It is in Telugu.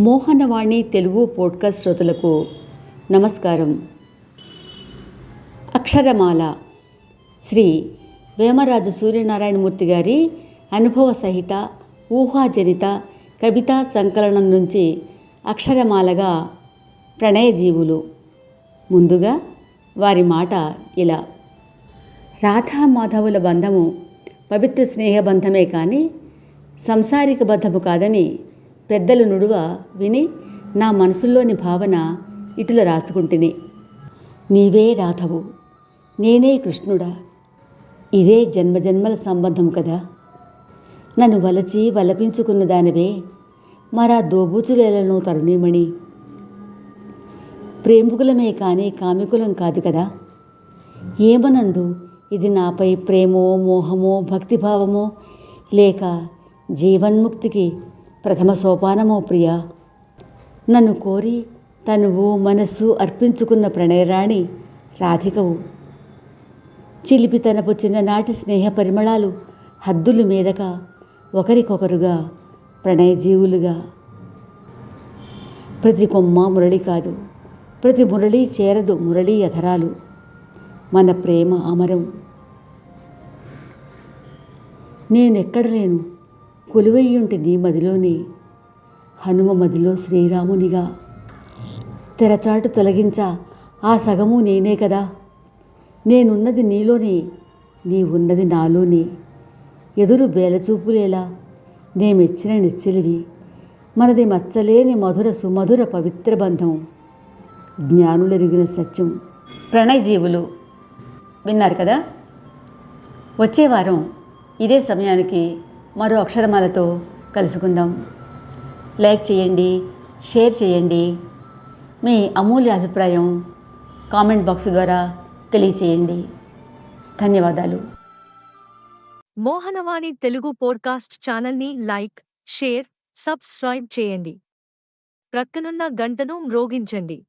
మోహనవాణి తెలుగు పోడ్కాస్ట్ శ్రోతలకు నమస్కారం. అక్షరమాల శ్రీ వేమరాజు సూర్యనారాయణమూర్తి గారి అనుభవ సహిత ఊహాజనిత కవితా సంకలనం నుంచి అక్షరమాలగా ప్రణయజీవులు. ముందుగా వారి మాట ఇలా. రాధా మాధవుల బంధము పవిత్ర స్నేహబంధమే కానీ సంసారిక బంధము కాదని పెద్దలు నుడువ విని నా మనసులోని భావన ఇటుల రాసుకుంటుని. నీవే రాధవు నేనే కృష్ణుడా ఇదే జన్మజన్మల సంబంధం కదా. నన్ను వలచి వలపించుకున్న దానివే మరా దోబూచులేలను తరుణీమణి. ప్రేమికులమే కానీ కామికులం కాదు కదా. ఏమనందు ఇది నాపై ప్రేమో మోహమో భక్తిభావమో లేక జీవన్ముక్తికి ప్రథమ సోపానమో ప్రియా. నన్ను కోరి తనువు మనస్సు అర్పించుకున్న ప్రణయరాణి రాధికవు. చిలిపి తనపు చిన్ననాటి స్నేహ పరిమళాలు హద్దులు మేరక ఒకరికొకరుగా ప్రణయజీవులుగా. ప్రతి కొమ్మ మురళి కాదు ప్రతి మురళి చేరదు మురళీ అధరాలు మన ప్రేమ అమరం. నేనెక్కడ లేను? కొలువయ్యుంటి నీ మదిలోని హనుమ మదిలో శ్రీరామునిగా. తెరచాటు తొలగించా ఆ సగము నేనే కదా. నేనున్నది నీలోనే నీ ఉన్నది నాలోనే. ఎదురు బేలచూపులేలా నేమెచ్చిన నిచ్చిలివి. మనది మచ్చలేని మధుర సుమధుర పవిత్ర బంధం. జ్ఞానులెరిగిన సత్యం. ప్రణయజీవులు. విన్నారు కదా? వచ్చే వారం ఇదే సమయానికి మరో అక్షరమాలతో కలుసుకుందాం. లైక్ చేయండి షేర్ చేయండి. మీ అమూల్య అభిప్రాయం కామెంట్ బాక్స్ ద్వారా తెలియచేయండి. ధన్యవాదాలు. మోహనవాణి తెలుగు పోడ్కాస్ట్ ఛానల్ని లైక్ షేర్ సబ్స్క్రైబ్ చేయండి. ప్రక్కనున్న గంటను మ్రోగించండి.